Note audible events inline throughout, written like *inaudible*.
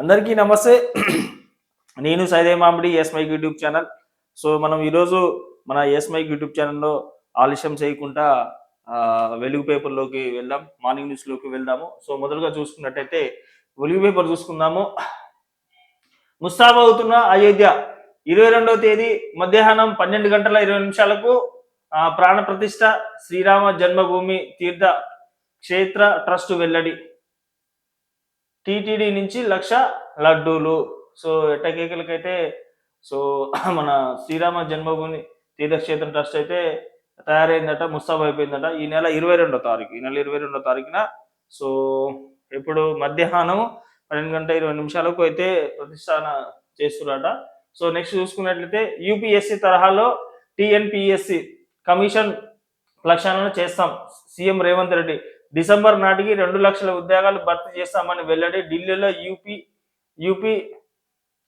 అందరికీ నమస్తే. నేను Saide Mamidi S mike YouTube channel. So మనం ఈరోజు మన ఎస్ మైక్ యూట్యూబ్ ఛానల్లో ఆలస్యం చేయకుండా వెలుగు పేపర్లోకి వెళ్దాం మార్నింగ్ న్యూస్లోకి వెళ్దాము. సో మొదలుగా చూసుకున్నట్టయితే వెలుగు పేపర్ చూసుకుందాము. ముస్తాబ్ అవుతున్న అయోధ్య ఇరవై రెండవ తేదీ మధ్యాహ్నం పన్నెండు గంటల ఇరవై నిమిషాలకు ప్రాణ ప్రతిష్ట శ్రీరామ జన్మభూమి తీర్థ క్షేత్ర ట్రస్ట్ వెల్లడి. టీటీడీ నుంచి లక్ష లడ్డూలు. సో ఎట్టకేకలకైతే సో *clears throat* మన శ్రీరామ జన్మభూమి తీర్థక్షేత్ర ట్రస్ట్ అయితే తయారైందట ముస్తాబ్ అయిపోయిందట ఈ నెల ఇరవై రెండో తారీఖు ఈ నెల ఇరవై రెండో తారీఖున. సో ఇప్పుడు మధ్యాహ్నం పన్నెండు గంట ఇరవై నిమిషాలకు అయితే ప్రతిష్టాన చేస్తున్నారట సో నెక్స్ట్ చూసుకున్నట్లయితే యూపీఎస్సి తరహాలో టిఎన్పిఎస్సి కమిషన్ లక్ష్యాలను చేస్తాం. సీఎం రేవంత్ రెడ్డి డిసెంబర్ నాటికి రెండు లక్షల ఉద్యోగాలు భర్తీ చేస్తామని వెల్లడి ఢిల్లీలో UP UP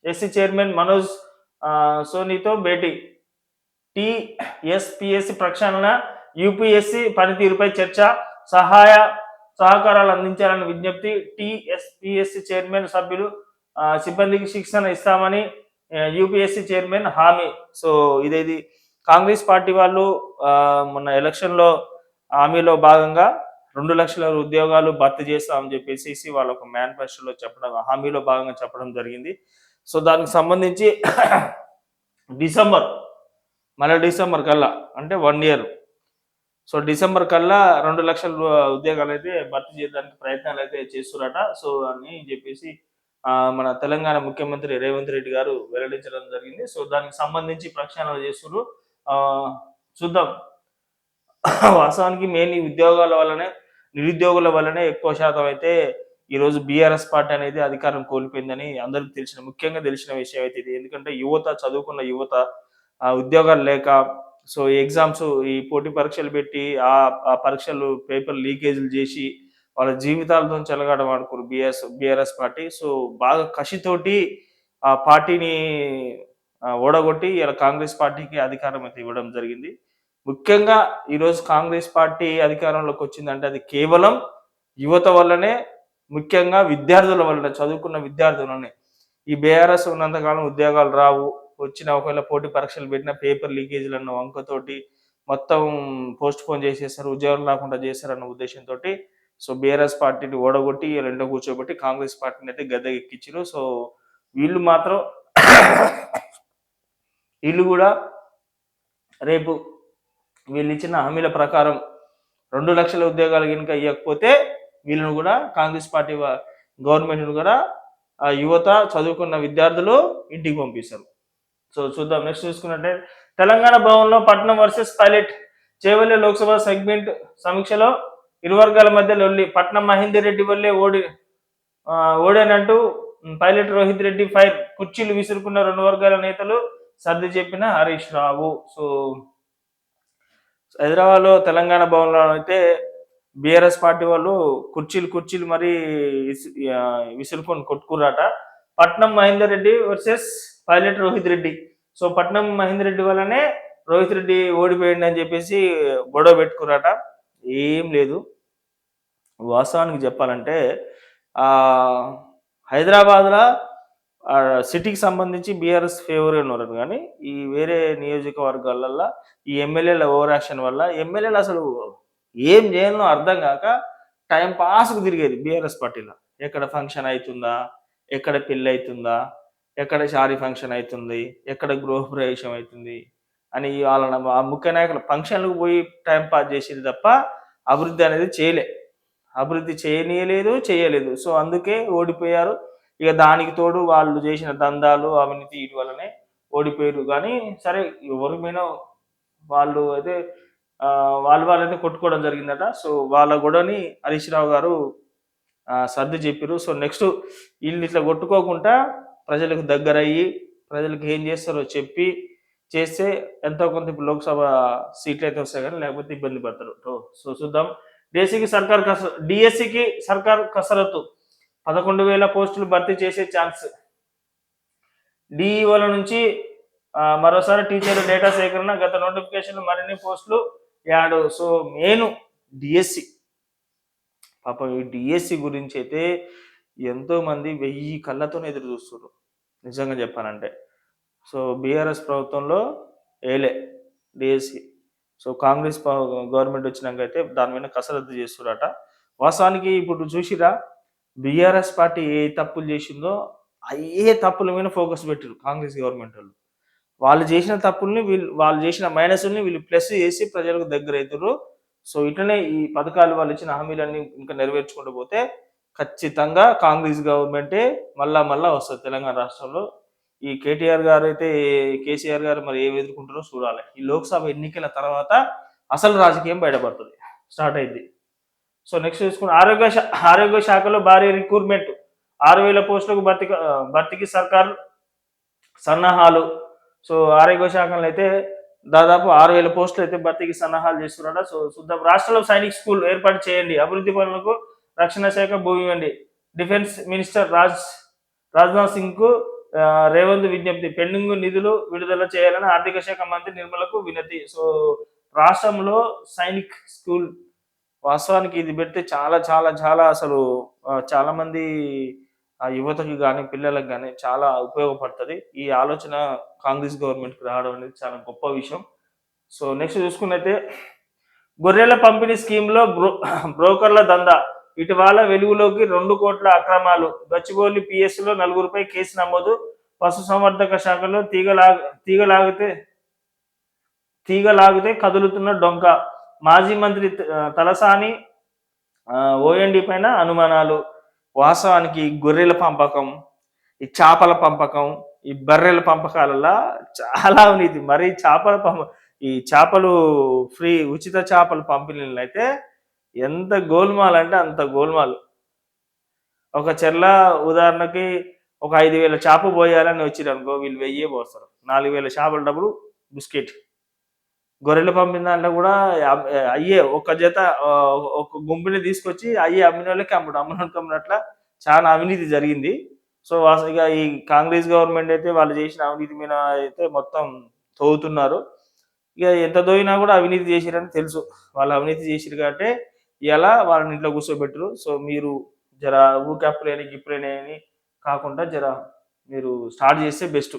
SC chairman Manoj సోనీతో భేటీ. టిఎస్పిఎస్సి ప్రక్షాళన యూపీఎస్సి పనితీరుపై చర్చ సహాయ సహకారాలు అందించాలని విజ్ఞప్తి టిఎస్పిఎస్సి చైర్మన్ సభ్యులు సిబ్బందికి శిక్షణ ఇస్తామని యూపీఎస్సి చైర్మన్ హామీ. సో ఇదేది కాంగ్రెస్ పార్టీ వాళ్ళు మొన్న ఎలక్షన్లో హామీలో భాగంగా రెండు లక్షల ఉద్యోగాలు భర్తీ చేస్తామని చెప్పేసి వాళ్ళ ఒక మేనిఫెస్టోలో చెప్పడం హామీలో భాగంగా చెప్పడం జరిగింది. సో దానికి సంబంధించి *clears throat* డిసెంబర్ మళ్ళీ డిసెంబర్ కల్లా అంటే వన్ ఇయర్. సో డిసెంబర్ కల్లా రెండు లక్షల ఉద్యోగాలు అయితే భర్తీ చేయడానికి ప్రయత్నాలు అయితే చేస్తున్నారట సో అని చెప్పేసి మన తెలంగాణ ముఖ్యమంత్రి రేవంత్ రెడ్డి గారు వెల్లడించడం జరిగింది. సో దానికి సంబంధించి ప్రక్షాళన చేస్తున్నారు చూద్దాం. *clears throat* వాస్తవానికి మెయిన్ ఈ ఉద్యోగాల వల్లనే నిరుద్యోగుల వల్లనే ఎక్కువ శాతం అయితే ఈరోజు బీఆర్ఎస్ పార్టీ అనేది అధికారం కోల్పోయిందని అందరికి తెలిసిన ముఖ్యంగా తెలిసిన విషయం అయితే ఇది. ఎందుకంటే యువత చదువుకున్న యువత ఆ ఉద్యోగాలు లేక సో ఎగ్జామ్స్ ఈ పోటీ పరీక్షలు పెట్టి ఆ ఆ పరీక్షలు పేపర్ లీకేజీలు చేసి వాళ్ళ జీవితాలతో చెలగాడం ఆడుకోరు బిఎస్ బీఆర్ఎస్ పార్టీ. సో బాగా కసితోటి ఆ పార్టీని ఓడగొట్టి ఇలా కాంగ్రెస్ పార్టీకి అధికారం అయితే ఇవ్వడం జరిగింది. ముఖ్యంగా ఈరోజు కాంగ్రెస్ పార్టీ అధికారంలోకి వచ్చిందంటే అది కేవలం యువత వల్లనే ముఖ్యంగా విద్యార్థుల వల్ల చదువుకున్న విద్యార్థులనే ఈ బీఆర్ఎస్ ఉన్నంతకాలం ఉద్యోగాలు రావు. వచ్చిన ఒకవేళ పోటీ పరీక్షలు పెట్టిన పేపర్ లీకేజీలు అన్న వంకతోటి మొత్తం పోస్ట్ పోన్ చేసేస్తారు ఉద్యోగాలు రాకుండా చేశారన్న ఉద్దేశంతో సో బీఆర్ఎస్ పార్టీని ఓడగొట్టి రెండో కూర్చోబెట్టి కాంగ్రెస్ పార్టీని అయితే గద్దె ఎక్కించారు సో వీళ్ళు మాత్రం వీళ్ళు కూడా రేపు వీళ్ళు ఇచ్చిన హామీల ప్రకారం రెండు లక్షల ఉద్యోగాలు కనుక ఇవ్వకపోతే వీళ్ళను కూడా కాంగ్రెస్ పార్టీ గవర్నమెంట్ను కూడా ఆ యువత చదువుకున్న విద్యార్థులు ఇంటికి పంపిస్తారు. సో చూద్దాం నెక్స్ట్ చూసుకున్నట్టే తెలంగాణ భవన్లో Patnam versus Pilot Chevella Lok Sabha segment సమీక్షలో ఇరు వర్గాల మధ్య లొల్లి పట్నం మహేందర్ రెడ్డి వల్లే ఓడి ఓడేనంటూ ఓడానంటూ పైలట్ రోహిత్ రెడ్డి ఫైర్ కుర్చీలు విసురుకున్న రెండు వర్గాల నేతలు సర్ది చెప్పిన హరీష్ రావు. సో హైదరాబాద్లో తెలంగాణ భవన్లో అయితే బీఆర్ఎస్ పార్టీ వాళ్ళు కుర్చీలు కుర్చీలు మరి విసి- విసురుకొని కొట్టుకురాట Patnam Mahender Reddy versus pilot Rohith Reddy. So Patnam Mahender Reddy వల్లనే రోహిత్ రెడ్డి ఓడిపోయింది అని చెప్పేసి గొడవ పెట్టుకురాట ఏం లేదు. వాస్తవానికి చెప్పాలంటే హైదరాబాద్లో సిటీకి సంబంధించి బీఆర్ఎస్ ఫేవర్ ఉన్నారు కానీ ఈ వేరే నియోజకవర్గాలల్లో ఈ ఎమ్మెల్యేల ఓవర్ యాక్షన్ వల్ల ఎమ్మెల్యేలు అసలు ఏం చేయాలో అర్థం కాక టైం పాస్కు తిరిగేది బీఆర్ఎస్ పార్టీలో. ఎక్కడ ఫంక్షన్ అవుతుందా? ఎక్కడ పెళ్ళి అవుతుందా? ఎక్కడ షారీ ఫంక్షన్ అవుతుంది? ఎక్కడ గృహప్రవేశం అవుతుంది? అని వాళ్ళ ఆ ముఖ్య నాయకులు ఫంక్షన్లకు పోయి టైం పాస్ చేసేది తప్ప అభివృద్ధి అనేది చేయలే. అభివృద్ధి చేయనీయలేదు చేయలేదు. సో అందుకే ఓడిపోయారు. ఇక దానికి తోడు వాళ్ళు చేసిన దందాలు అవినీతి వీటి వల్లనే ఓడిపోయారు కానీ సరే ఎవరి మీద వాళ్ళు అయితే వాళ్ళు వాళ్ళైతే కొట్టుకోవడం జరిగిందట. సో వాళ్ళ గొడవని హరీష్ రావు గారు సర్ది చెప్పారు సో నెక్స్ట్ వీళ్ళు ఇట్లా కొట్టుకోకుండా ప్రజలకు దగ్గర అయ్యి ప్రజలకు ఏం చేస్తారో చెప్పి చేస్తే ఎంతో కొంత ఇప్పుడు లోక్సభ సీట్లు అయితే వస్తాయి కానీ లేకపోతే ఇబ్బంది పడతారు. సో- సో చూద్దాం డిఎస్సికి సర్కార్ కస డిఎస్సికి సర్కార్ కసరత్తు. పదకొండు వేల పోస్టులు భర్తీ చేసే ఛాన్స్. డిఈఓల నుంచి మరోసారి టీచర్ డేటా సేకరణ గత నోటిఫికేషన్ మరిన్ని పోస్టులు యాడ్. సో మెయిన్ డిఎస్సి పాపం ఈ డిఎస్సి గురించి అయితే ఎంతోమంది వెయ్యి కళ్ళతో ఎదురు చూస్తున్నారు నిజంగా చెప్పానంటే సో బీఆర్ఎస్ ప్రభుత్వంలో ఏలే డిఎస్సి సో కాంగ్రెస్ గవర్నమెంట్ వచ్చినాక అయితే దాని మీద కసరత్తు చేస్తురట వాస్తవానికి ఇప్పుడు చూసిరా బీఆర్ఎస్ పార్టీ ఏ తప్పులు చేసిందో అయ్యే తప్పుల మీద ఫోకస్ పెట్టారు కాంగ్రెస్ గవర్నమెంట్ వాళ్ళు. వాళ్ళు చేసిన తప్పుల్ని వీళ్ళు వాళ్ళు చేసిన మైనస్ని వీళ్ళు ప్లస్ చేసి ప్రజలకు దగ్గర అవుతారు సో ఇట్లనే ఈ పథకాలు వాళ్ళు ఇచ్చిన హామీలన్నీ ఇంకా నెరవేర్చుకుంటూ పోతే ఖచ్చితంగా కాంగ్రెస్ గవర్నమెంటే మళ్ళా మళ్ళా వస్తుంది తెలంగాణ రాష్ట్రంలో. ఈ కేటీఆర్ గారు అయితే కేసీఆర్ గారు మరి ఏం ఎదుర్కొంటారో చూడాలి. ఈ లోక్సభ ఎన్నికల తర్వాత అసలు రాజకీయం బయటపడుతుంది. స్టార్ట్ అయింది. సో నెక్స్ట్ చూసుకుని ఆరోగ్య శా- ఆరోగ్య శాఖలో భారీ రిక్రూట్మెంట్ ఆరు వేల పోస్టులకు భర్తీ భర్తీకి సర్కార్ సన్నాహాలు. సో ఆరోగ్య శాఖలో అయితే దాదాపు ఆరు వేల పోస్టులు అయితే భర్తీకి సన్నాహాలు చేస్తున్నారట. సో చూద్దాం రాష్ట్రంలో సైనిక్ స్కూల్ ఏర్పాటు చేయండి. అభివృద్ధి పనులకు రక్షణ శాఖ భూమి ఇవ్వండి. డిఫెన్స్ మినిస్టర్ రాజ్ రాజ్నాథ్ సింగ్కు రేవంత్ విజ్ఞప్తి. పెండింగ్ నిధులు విడుదల చేయాలని ఆర్థిక శాఖ మంత్రి నిర్మలకు వినతి. సో రాష్ట్రంలో సైనిక్ స్కూల్ వాస్తవానికి ఇది పెడితే చాలా చాలా చాలా అసలు చాలామంది ఆ యువతకి కానీ పిల్లలకు కానీ చాలా ఉపయోగపడుతుంది. ఈ ఆలోచన కాంగ్రెస్ గవర్నమెంట్కి రావడం అనేది చాలా గొప్ప విషయం. సో నెక్స్ట్ చూసుకున్నైతే గొర్రెల పంపిణీ స్కీమ్లో బ్రో బ్రోకర్ల దందా. ఇటీవల వెలుగులోకి రెండు కోట్ల అక్రమాలు. గచ్చిబౌలి పిఎస్లో నలుగురిపై కేసు నమోదు. పశుసంవర్ధక శాఖలో తీగలా తీగలాగితే తీగలాగితే కదులుతున్న డొంక. మాజీ మంత్రి తలసాని ఓఎన్డి పైన అనుమానాలు వాస్తవానికి గొర్రెల పంపకం ఈ చేపల పంపకం ఈ బర్రెల పంపకాలలో చాలా అవినీతి మరి చేపల పంప ఈ చేపలు ఫ్రీ ఉచిత చేపల పంపిణీలు అయితే ఎంత గోల్మాల్ అంటే అంత గోల్మాల్. ఒక చెర్ల ఉదాహరణకి ఒక ఐదు వేల చేప పోయాలని వచ్చిరనుకో వీళ్ళు వెయ్యే పోస్తారు. నాలుగు వేల చేపల డబ్బులు బిస్కెట్. గొర్రెలు పంపిన దాంట్లో కూడా అయ్యే ఒక జత ఒక గుంపుని తీసుకొచ్చి అయ్యే అమ్మిన వాళ్ళకి అమ్ముడు. అమ్మిన వాళ్ళకి అమ్మినట్ల చాలా అవినీతి జరిగింది. సో అసలు ఇక ఈ కాంగ్రెస్ గవర్నమెంట్ అయితే వాళ్ళు చేసిన అవినీతి మీద అయితే మొత్తం తోగుతున్నారు. ఇక ఎంత దోయినా కూడా అవినీతి చేసిరని తెలుసు. వాళ్ళు అవినీతి చేసిరు కాబట్టి ఇలా వాళ్ళని ఇంట్లో కూర్చోబెట్టరు. సో మీరు జర ఊకప్పులేని గిప్పులేని అని కాకుండా జర మీరు స్టార్ట్ చేస్తే బెస్ట్.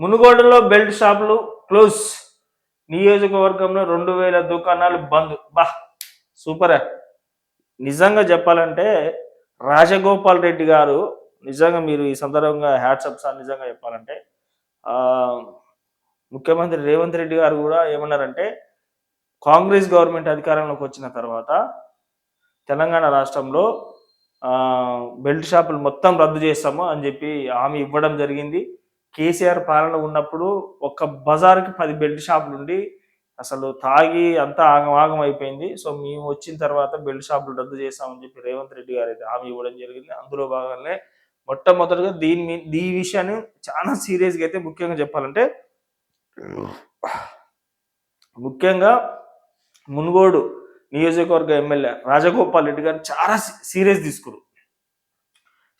మునుగోడలో బెల్ట్ షాపులు క్లోజ్. నియోజకవర్గంలో రెండు వేల దుకాణాలు బంద్. బా సూపర్. నిజంగా చెప్పాలంటే రాజగోపాల్ రెడ్డి గారు నిజంగా మీరు ఈ సందర్భంగా హ్యాట్సప్ సార్ నిజంగా చెప్పాలంటే ముఖ్యమంత్రి రేవంత్ రెడ్డి గారు కూడా ఏమన్నారంటే కాంగ్రెస్ గవర్నమెంట్ అధికారంలోకి వచ్చిన తర్వాత తెలంగాణ రాష్ట్రంలో బెల్ట్ షాపులు మొత్తం రద్దు చేస్తాము అని చెప్పి హామీ ఇవ్వడం జరిగింది. కేసీఆర్ పాలన ఉన్నప్పుడు ఒక్క బజార్కి పది బెల్ట్ షాపులు ఉండి అసలు తాగి అంతా ఆగమాగం అయిపోయింది. సో మేము వచ్చిన తర్వాత బెల్ట్ షాపులు రద్దు చేస్తామని చెప్పి రేవంత్ రెడ్డి గారు అయితే హామీ ఇవ్వడం జరిగింది. అందులో భాగంగానే మొట్టమొదటిగా దీని మీ- ఈ విషయాన్ని చాలా సీరియస్గా అయితే ముఖ్యంగా చెప్పాలంటే ముఖ్యంగా మునుగోడు నియోజకవర్గ ఎమ్మెల్యే రాజగోపాల్ రెడ్డి గారు చాలా సీరియస్ తీసుకురు.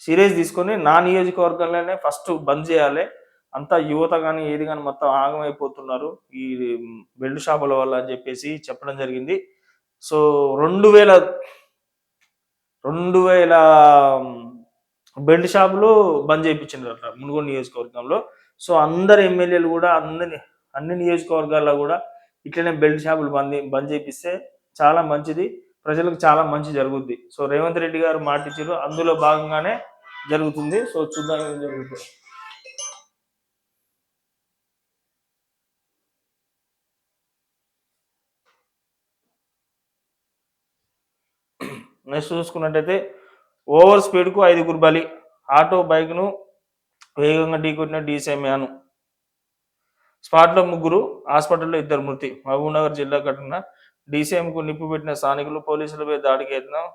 సీరియస్ తీసుకొని నా నియోజకవర్గంలోనే ఫస్ట్ బంద్ చేయాలి. అంతా యువత కానీ ఏది కానీ మొత్తం ఆగమైపోతున్నారు. ఈ బెల్ట్ షాపుల వల్ల అని చెప్పేసి చెప్పడం జరిగింది. సో రెండు వేల రెండు వేల బెల్ట్ షాపులు బంద్ చేయించారు మునుగోడు నియోజకవర్గంలో. సో అందరు ఎమ్మెల్యేలు కూడా అందరి అన్ని నియోజకవర్గాల్లో కూడా ఇట్లనే బెల్ట్ షాపులు బంద్ బంద్ చేపిస్తే చాలా మంచిది. ప్రజలకు చాలా మంచి జరుగుద్ది. సో రేవంత్ రెడ్డి గారు మాటిచ్చారు. అందులో భాగంగానే జరుగుతుంది. సో చూద్దాం ఏం జరుగుతుంది నెక్స్ట్ చూసుకున్నట్టయితే ఓవర్ స్పీడ్కు ఐదుగురు బలి ఆటో బైక్ను వేగంగా ఢీకొట్టిన డీసీఎం యాను స్పాట్లో ముగ్గురు హాస్పిటల్లో ఇద్దరు మృతి. మహబూబ్నగర్ జిల్లా ఘటన డీసీఎంకు నిప్పు పెట్టిన స్థానికులు పోలీసులపై దాడికి యత్నం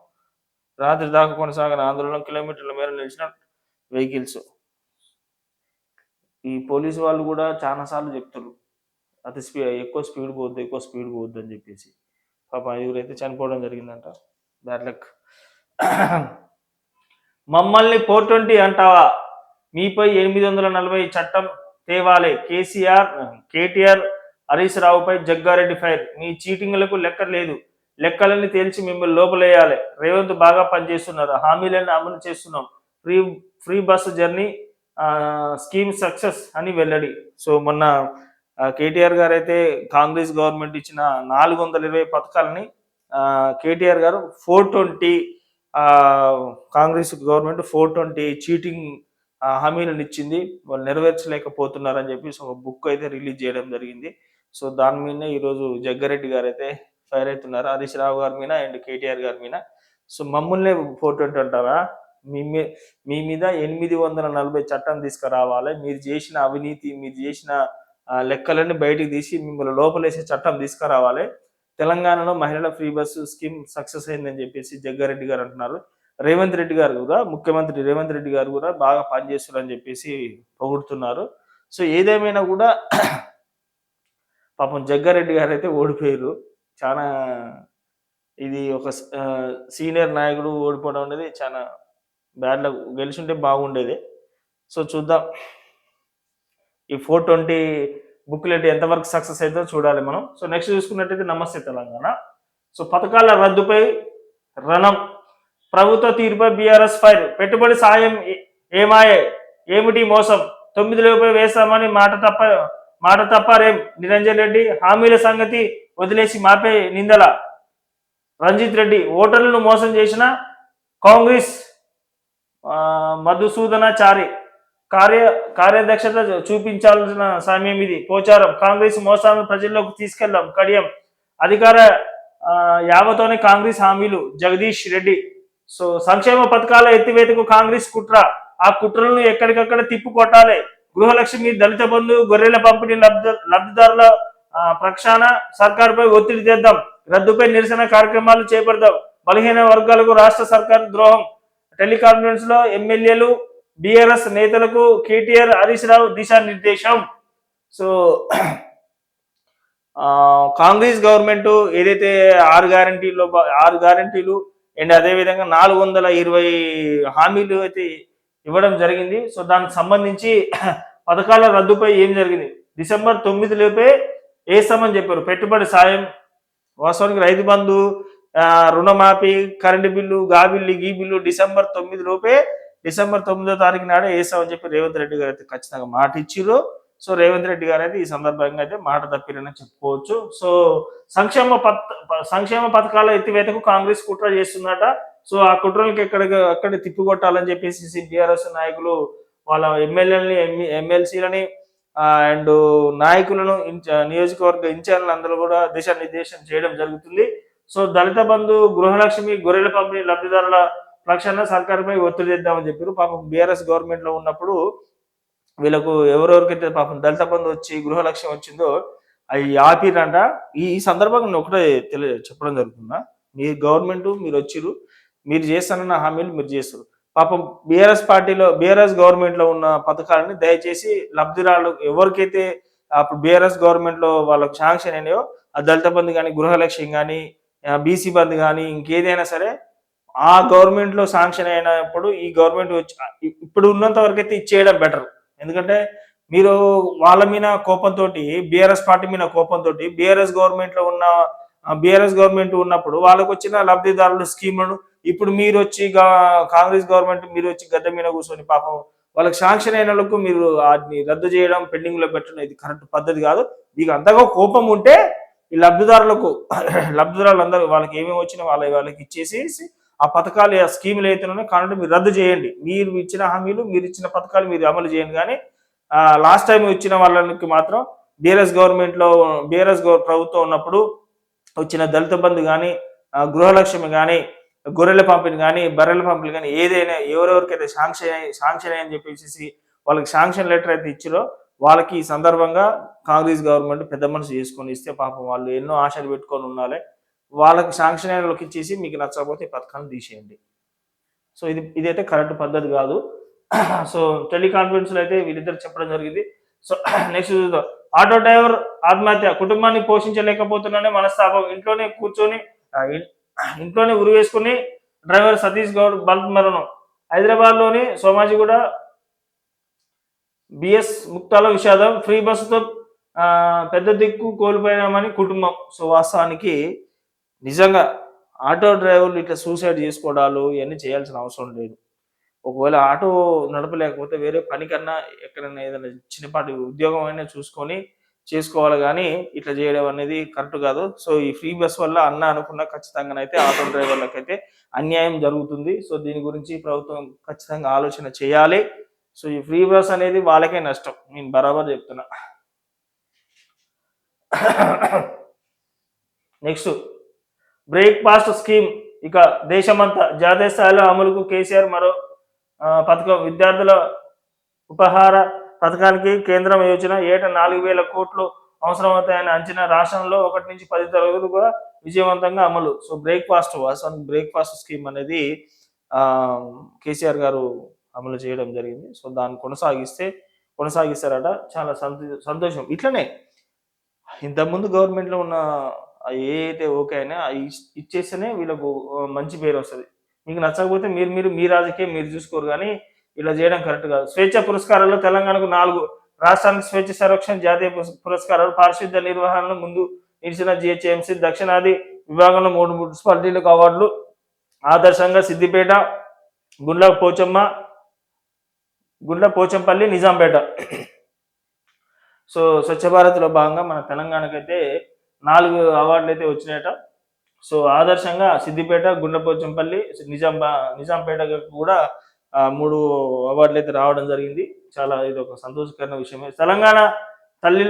రాత్రి దాకా కొనసాగిన ఆందోళన కిలోమీటర్ల మేర నిలిచిన వెహికల్స్. ఈ పోలీసు వాళ్ళు కూడా చాలాసార్లు చెప్తారు అతి స్పీ ఎక్కువ స్పీడ్ పోవద్దు ఎక్కువ స్పీడ్ పోవద్దు అని చెప్పేసి. పాప ఐదుగురు అయితే చనిపోవడం జరిగిందంట. బ్యాడ్ లక్ *clears throat* మమ్మల్ని ఫోర్ ట్వంటీ అంటావా? మీపై ఎనిమిది వందల నలభై చట్టం తేవాలే. కేసీఆర్ కేటీఆర్ హరీష్ రావుపై జగ్గారెడ్డి ఫైర్. మీ చీటింగ్లకు లెక్క లేదు. లెక్కలన్నీ తేల్చి మిమ్మల్ని లోపలేయాలి. రేవంత్ బాగా పనిచేస్తున్నారు. హామీలను అమలు చేస్తున్నాం. Free free bus journey scheme success అని వెల్లడి. సో మొన్న కేటీఆర్ గారు అయితే కాంగ్రెస్ గవర్నమెంట్ ఇచ్చిన నాలుగు వందల ఇరవై పథకాలని కేటీఆర్ గారు four twenty Congress government four twenty cheating హామీలను ఇచ్చింది. వాళ్ళు నెరవేర్చలేకపోతున్నారని చెప్పేసి ఒక బుక్ అయితే రిలీజ్ చేయడం జరిగింది. సో దాని మీదనే ఈరోజు జగ్గారెడ్డి గారు అయితే ఫైర్ అవుతున్నారు. హరీష్ రావు గారి మీద అండ్ కేటీఆర్ గారి మీద. సో మమ్మల్ని ఫోర్ ట్వంటీ అంటారా? మీ మీ- మీద ఎనిమిది వందల నలభై చట్టం తీసుకురావాలి. మీరు చేసిన అవినీతి మీరు చేసిన లెక్కలన్నీ బయటికి తీసి మిమ్మల్ని లోపలేసే చట్టం తీసుకురావాలి. తెలంగాణలో మహిళల ఫ్రీ బస్సు స్కీమ్ సక్సెస్ అయిందని చెప్పేసి జగ్గారెడ్డి గారు అంటున్నారు. రేవంత్ రెడ్డి గారు కూడా ముఖ్యమంత్రి రేవంత్ రెడ్డి గారు కూడా బాగా పనిచేస్తున్నారని చెప్పేసి పొగుడుతున్నారు. సో ఏదేమైనా కూడా *clears throat* పాపం జగ్గారెడ్డి గారు అయితే ఓడిపోయారు. చాలా ఇది ఒక సీనియర్ నాయకుడు ఓడిపోవడం అనేది చాలా బ్యాడ్లో గెలిచుంటే బాగుండేది. సో చూద్దాం. ఈ ఫోర్ ట్వంటీ బుక్లెట్ ఎంతవరకు సక్సెస్ అవుతుందో చూడాలి మనం. సో నెక్స్ట్ చూసుకున్నట్టయితే నమస్తే తెలంగాణ. సో పథకాల రద్దుపై రణం. ప్రభుత్వ తీరుపై బీఆర్ఎస్ ఫైర్. పెట్టుబడి సాయం ఏ- ఏమాయే? ఏమిటి మోసం? తొమ్మిది లోపే వేస్తామని మాట తప్ప మాట తప్ప రేం నిరంజన్ రెడ్డి హామీల సంగతి వదిలేసి మాపే నిందల. రంజిత్ రెడ్డి ఓటర్లను మోసం చేసిన కాంగ్రెస్ మధుసూదనాచారి కార్య కార్యదక్షత చూపించాల్సిన సమయం ఇది. పోచారం కాంగ్రెస్ మోసాలను ప్రజల్లోకి తీసుకెళ్దాం కడియం. అధికార ఆ, యావతోనే కాంగ్రెస్ హామీలు. జగదీష్ రెడ్డి. సో సంక్షేమ పథకాల ఎత్తివేతకు కాంగ్రెస్ కుట్ర. ఆ కుట్రలను ఎక్కడికక్కడ తిప్పు కొట్టాలి. గృహలక్ష్మి దళిత బంధు గొర్రెల పంపిణీ లబ్ధ లబ్ధిదారుల ప్రక్షాణ ప్రక్షాళన సర్కారుపై ఒత్తిడి తెద్దాం. రద్దుపై నిరసన కార్యక్రమాలు చేపడదాం. బలహీన వర్గాలకు రాష్ట్ర సర్కార్ ద్రోహం. టెలికాన్ఫరెన్స్లో ఎమ్మెల్యేలు బిఆర్ఎస్ నేతలకు కేటీఆర్ హరీష్ రావు దిశానిర్దేశం. సో కాంగ్రెస్ గవర్నమెంట్ ఏదైతే ఆరు గ్యారంటీలో ఆరు గ్యారంటీలు అండ్ అదేవిధంగా నాలుగు వందల ఇరవై హామీలు అయితే ఇవ్వడం జరిగింది. సో దానికి సంబంధించి *clears throat* పథకాల రద్దుపై ఏం జరిగింది? డిసెంబర్ తొమ్మిది లోపే వేస్తామని చెప్పారు? పెట్టుబడి సాయం వాస్తవానికి రైతు బంధు రుణమాఫీ కరెంటు బిల్లు గా బిల్లు గీ బిల్లు డిసెంబర్ తొమ్మిది లోపే డిసెంబర్ తొమ్మిదో తారీఖు నాడే వేసామని చెప్పి రేవంత్ రెడ్డి గారు అయితే ఖచ్చితంగా మాట ఇచ్చిర్రు. సో రేవంత్ రెడ్డి గారు అయితే ఈ సందర్భంగా అయితే మాట తప్పిరని చెప్పుకోవచ్చు. సో సంక్షేమ పథ సంక్షేమ పథకాల ఎత్తివేతకు కాంగ్రెస్ కుట్ర చేస్తుందట. సో ఆ కుట్రలకు ఎక్కడ అక్కడ తిప్పికొట్టాలని చెప్పేసి బీఆర్ఎస్ నాయకులు వాళ్ళ ఎమ్మెల్యేలని ఎమ్మెల్సీలని అండ్ నాయకులను నియోజకవర్గ ఇన్ఛార్జ్లు అందరూ కూడా దిశానిర్దేశం చేయడం జరుగుతుంది. సో దళిత బంధు గృహలక్ష్మి గొర్రెల పంపిణీ లబ్ధిదారుల రక్షణ సర్కారుపై ఒత్తిడి తెద్దామని చెప్పారు. పాపం బీఆర్ఎస్ గవర్నమెంట్లో ఉన్నప్పుడు వీళ్ళకు ఎవరెవరికైతే పాపం దళిత బంధు వచ్చి గృహలక్ష్యం వచ్చిందో అవి ఆపిరంట. ఈ ఈ సందర్భంగా నేను ఒకటే తెలియ చెప్పడం జరుగుతుందా? మీ గవర్నమెంట్ మీరు వచ్చిర్రు. మీరు చేస్తానన్న హామీలు మీరు చేస్తారు. పాపం బీఆర్ఎస్ పార్టీలో బీఆర్ఎస్ గవర్నమెంట్లో ఉన్న పథకాలని దయచేసి లబ్ధిరాలు ఎవరికైతే అప్పుడు బీఆర్ఎస్ గవర్నమెంట్లో వాళ్ళకు వాళ్ళకి శాంక్షన్ అయినాయో ఆ దళిత బంధు కానీ గృహలక్ష్యం కానీ బీసీ బంధు కానీ ఇంకేదైనా సరే ఆ గవర్నమెంట్లో శాంక్షన్ అయినప్పుడు ఈ గవర్నమెంట్ వచ్చి ఇప్పుడు ఉన్నంత వరకు అయితే ఇచ్చేయడం బెటర్ ఎందుకంటే మీరు వాళ్ళ మీద కోపంతో బీఆర్ఎస్ పార్టీ మీద కోపంతో బీఆర్ఎస్ గవర్నమెంట్లో ఉన్న బీఆర్ఎస్ గవర్నమెంట్ ఉన్నప్పుడు వాళ్ళకు వచ్చిన లబ్ధిదారుల స్కీమ్లను ఇప్పుడు మీరు వచ్చి కాంగ్రెస్ గవర్నమెంట్ మీరు వచ్చి గద్దె మీద కూర్చొని పాపం వాళ్ళకి శాంక్షన్ అయిన వాళ్ళకు మీరు వాటిని రద్దు చేయడం పెండింగ్లో పెట్టడం ఇది కరెక్ట్ పద్ధతి కాదు. మీకు అంతగా కోపం ఉంటే ఈ లబ్ధిదారులకు లబ్ధిదారులు అందరూ వాళ్ళకి ఏమేమి వచ్చినా వాళ్ళ వాళ్ళకి ఇచ్చేసి ఆ పథకాలు ఆ స్కీములు అయితే కాబట్టి మీరు రద్దు చేయండి. మీరు ఇచ్చిన హామీలు మీరు ఇచ్చిన పథకాలు మీరు అమలు చేయండి. కానీ లాస్ట్ టైం ఇచ్చిన వాళ్ళకి మాత్రం బీఆర్ఎస్ గవర్నమెంట్లో బీఆర్ఎస్ ప్రభుత్వం ఉన్నప్పుడు వచ్చిన దళిత బంధు కానీ గృహలక్ష్మి కానీ గొర్రెల పంపిణీ కానీ బర్రెల పంపిణీ కానీ ఏదైనా ఎవరెవరికైతే శాంక్షన్ శాంక్షన్ అయ్యని చెప్పేసి వాళ్ళకి శాంక్షన్ లెటర్ అయితే ఇచ్చిరో వాళ్ళకి ఈ సందర్భంగా కాంగ్రెస్ గవర్నమెంట్ పెద్ద మనసు చేసుకొని ఇస్తే పాపం వాళ్ళు ఎన్నో ఆశలు పెట్టుకొని ఉండాలి. వాళ్ళకి శాంక్షన్ అయిన ఇచ్చేసి మీకు నచ్చకపోతే ఈ పథకాన్ని తీసేయండి. సో ఇది ఇదైతే కరెక్ట్ పద్ధతి కాదు. *clears throat* సో టెలికాన్ఫరెన్స్లో అయితే వీళ్ళిద్దరు చెప్పడం జరిగింది. సో *clears throat* నెక్స్ట్ చూద్దాం. ఆటో డ్రైవర్ ఆత్మహత్య కుటుంబాన్ని పోషించలేకపోతున్నానే మనస్తాపం ఇంట్లోనే కూర్చొని *clears throat* ఇంట్లోనే ఉరి వేసుకుని డ్రైవర్ సతీష్ గౌడ్ బల్క్ మరణం. హైదరాబాద్లోని సోమాజిగూడ బిఎస్ ముక్తాల విషాదం ఫ్రీ బస్సుతో పెద్ద దిక్కు కోల్పోయినామని కుటుంబం. సో వాస్తవానికి నిజంగా ఆటో డ్రైవర్లు ఇట్లా సూసైడ్ చేసుకోవడాలు ఇవన్నీ చేయాల్సిన అవసరం లేదు. ఒకవేళ ఆటో నడపలేకపోతే వేరే పని కన్నా ఎక్కడైనా ఏదైనా చిన్నపాటి ఉద్యోగం అయినా చూసుకొని చేసుకోవాలి కానీ ఇట్లా చేయడం అనేది కరెక్ట్ కాదు. సో ఈ ఫ్రీ బస్ వల్ల అన్న అనుకున్న ఖచ్చితంగానైతే ఆటో డ్రైవర్లకు అయితే అన్యాయం జరుగుతుంది. సో దీని గురించి ప్రభుత్వం ఖచ్చితంగా ఆలోచన చేయాలి. సో ఈ ఫ్రీ బస్ అనేది వాళ్ళకే నష్టం. నేను బరాబర్ చెప్తున్నా. Next breakfast scheme. ఇక దేశమంతా జాతీయ స్థాయిలో అమలుకు కేసీఆర్ మరో పథకం. విద్యార్థుల ఉపహార పథకానికి కేంద్రం యోచన. ఏటా నాలుగు వేల కోట్లు అవసరమవుతాయని అంచనా రాష్ట్రంలో ఒకటి నుంచి పది తరగతులు కూడా విజయవంతంగా అమలు. సో బ్రేక్ఫాస్ట్ వాస్తవానికి బ్రేక్ఫాస్ట్ స్కీమ్ అనేది కేసీఆర్ గారు అమలు చేయడం జరిగింది. సో దాన్ని కొనసాగిస్తే కొనసాగిస్తారట. చాలా సంతో సంతోషం. ఇట్లనే ఇంతకుముందు గవర్నమెంట్లో ఉన్న ఏ అయితే ఓకే అయినా ఇచ్చేస్తేనే వీళ్ళకు మంచి పేరు వస్తుంది. మీకు నచ్చకపోతే మీరు మీరు మీ రాజకీయం మీరు చూసుకోరు కానీ ఇలా చేయడం కరెక్ట్ కాదు. స్వేచ్ఛ పురస్కారాల్లో తెలంగాణకు నాలుగు రాష్ట్రానికి స్వేచ్ఛ సంరక్షణ జాతీయ పురస్- పురస్కారాలు పారిశుద్ధ్య నిర్వహణలో ముందు నిలిచిన జిహెచ్ఎంసీ దక్షిణాది విభాగంలో మూడు మున్సిపాలిటీలకు అవార్డులు. ఆదర్శంగా సిద్దిపేట గుండ్ల పోచమ్మ గుండ్ల పోచంపల్లి నిజాంపేట. సో స్వచ్ఛ భారత్లో భాగంగా మన తెలంగాణకైతే నాలుగు అవార్డులు అయితే వచ్చినాయట. సో ఆదర్శంగా సిద్దిపేట గుండెపోచంపల్లి నిజాం నిజాంపేటకు కూడా మూడు అవార్డులు అయితే రావడం జరిగింది. చాలా ఇది ఒక సంతోషకరమైన విషయమే. తెలంగాణ తల్లి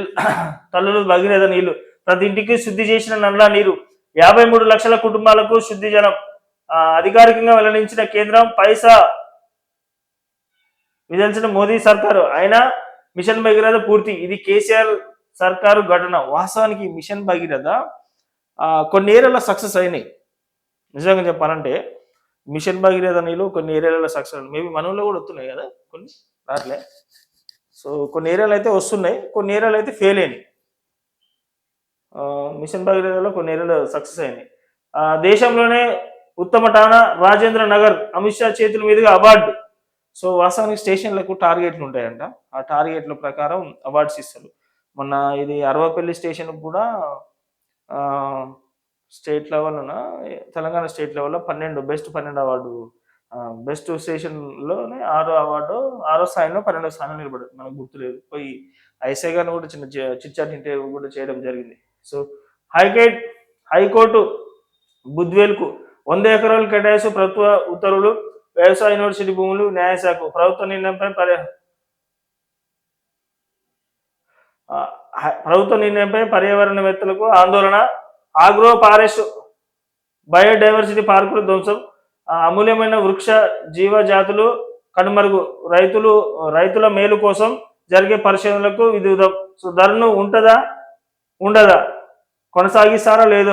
తల్లులు భగీరథ నీళ్ళు. ప్రతి ఇంటికి శుద్ధి చేసిన నల్ల నీరు. యాభై మూడు లక్షల కుటుంబాలకు శుద్ధి జలం అధికారికంగా వెల్లడించిన కేంద్రం పైసా విధించిన మోదీ సర్కారు. అయినా మిషన్ భగీరథ పూర్తి. ఇది కేసీఆర్ సర్కారు ఘటన వాస్తవానికి మిషన్ భగీరథ కొన్ని ఏరియాలో సక్సెస్ అయినాయి. నిజంగా చెప్పాలంటే మిషన్ భగీరథ నీళ్ళు కొన్ని ఏరియాలలో సక్సెస్ మేబీ మనలో కూడా వస్తున్నాయి కదా కొన్ని? రాట్లే. సో కొన్ని ఏరియాలు అయితే వస్తున్నాయి కొన్ని ఏరియాలు అయితే ఫెయిల్ అయినాయి. మిషన్ భగీరథలో కొన్ని ఏరియాలు సక్సెస్ అయినాయి. ఆ, దేశంలోనే ఉత్తమ టానా రాజేంద్ర నగర్ అమిత్ షా చేతుల మీదుగా అవార్డు. సో వాస్తవానికి స్టేషన్లకు టార్గెట్లు ఉంటాయంట. ఆ టార్గెట్ల ప్రకారం అవార్డ్స్ ఇస్తారు. మొన్న ఇది అరవపల్లి స్టేషన్ కూడా స్టేట్ లెవెల్న తెలంగాణ స్టేట్ లెవెల్లో పన్నెండు బెస్ట్ పన్నెండు అవార్డు బెస్ట్ స్టేషన్లోనే ఆరో అవార్డు ఆరో స్థాయిలో పన్నెండో స్థానం నిలబడి మనకు గుర్తులేదు. పోయి ఐసే గారిని కూడా చిన్న చిట్చాట్ ఇంటర్వ్యూ కూడా చేయడం జరిగింది. సో హైకోర్టు హైకోర్టు బుద్వేల్కు వంద ఎకరాలు కేటాయిస్తూ ప్రభుత్వ ఉత్తర్వులు వ్యవసాయ యూనివర్సిటీ భూములు న్యాయశాఖ ప్రభుత్వ నిర్ణయంపై పరి ఆ, హ- ప్రభుత్వ నిర్ణయంపై పర్యావరణవేత్తలకు ఆందోళన. ఆగ్రో ఫారెస్ట్ బయోడైవర్సిటీ పార్కులు ధ్వంసం. అమూల్యమైన వృక్ష జీవజాతులు కనుమరుగు రైతులు రైతుల మేలు కోసం జరిగే పరిశోధనలకు విధుదం సో ధరను ఉంటుందా? ఉండదా? కొనసాగిస్తారా? లేదో